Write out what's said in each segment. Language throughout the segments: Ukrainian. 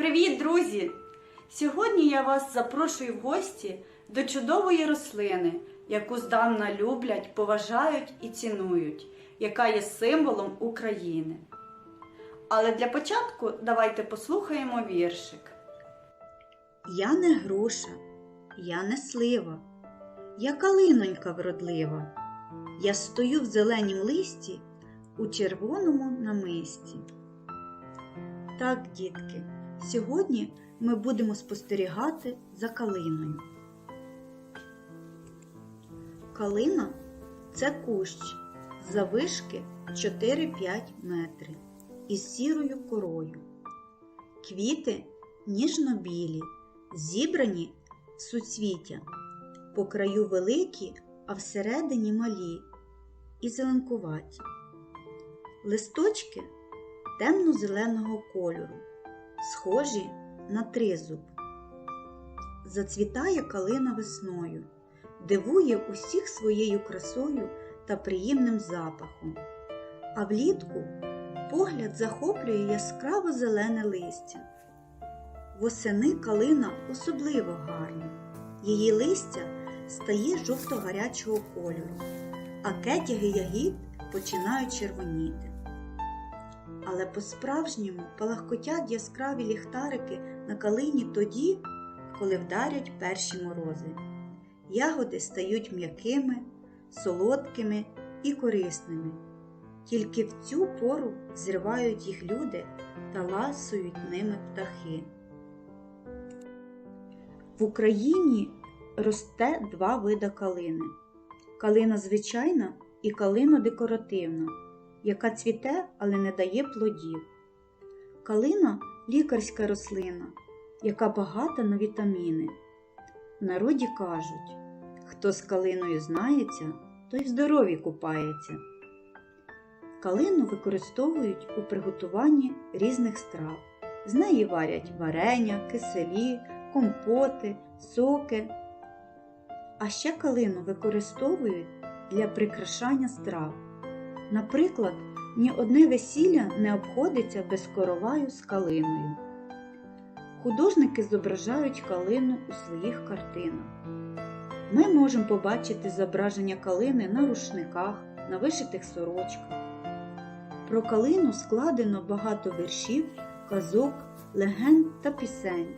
Привіт, друзі! Сьогодні я вас запрошую в гості до чудової рослини, яку здавна люблять, поважають і цінують, яка є символом України. Але для початку давайте послухаємо віршик. Я не груша, я не слива, я калинонька вродлива. Я стою в зеленім листі у червоному намисті. Так, дітки, сьогодні ми будемо спостерігати за калиною. Калина це кущ завишки 4-5 метри із сірою корою. Квіти ніжно-білі, зібрані в суцвіття, по краю великі, а всередині малі і зеленкуваті. Листочки темно-зеленого кольору, схожі на тризуб. Зацвітає калина весною, дивує усіх своєю красою та приємним запахом, а влітку погляд захоплює яскраво зелене листя. Восени калина особливо гарна. Її листя стає жовто-гарячого кольору, а кетяги ягід починають червоніти. Але по-справжньому палахкотять яскраві ліхтарики на калині тоді, коли вдарять перші морози. Ягоди стають м'якими, солодкими і корисними. Тільки в цю пору зривають їх люди та ласують ними птахи. В Україні росте два вида калини: калина звичайна і калина декоративна, яка цвіте, але не дає плодів. Калина лікарська рослина, яка багата на вітаміни. В народі кажуть, хто з калиною знається, той в здоров'ї купається. Калину використовують у приготуванні різних страв. З неї варять варення, киселі, компоти, соки. А ще калину використовують для прикрашання страв. Наприклад, ні одне весілля не обходиться без короваю з калиною. Художники зображають калину у своїх картинах. Ми можемо побачити зображення калини на рушниках, на вишитих сорочках. Про калину складено багато віршів, казок, легенд та пісень.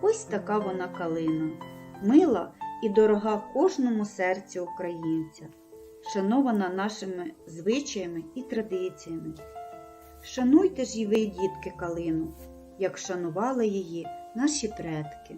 Ось така вона калина, мила і дорога кожному серцю українця, шанована нашими звичаями і традиціями. Шануйте ж і ви, дітки, калину, як шанували її наші предки.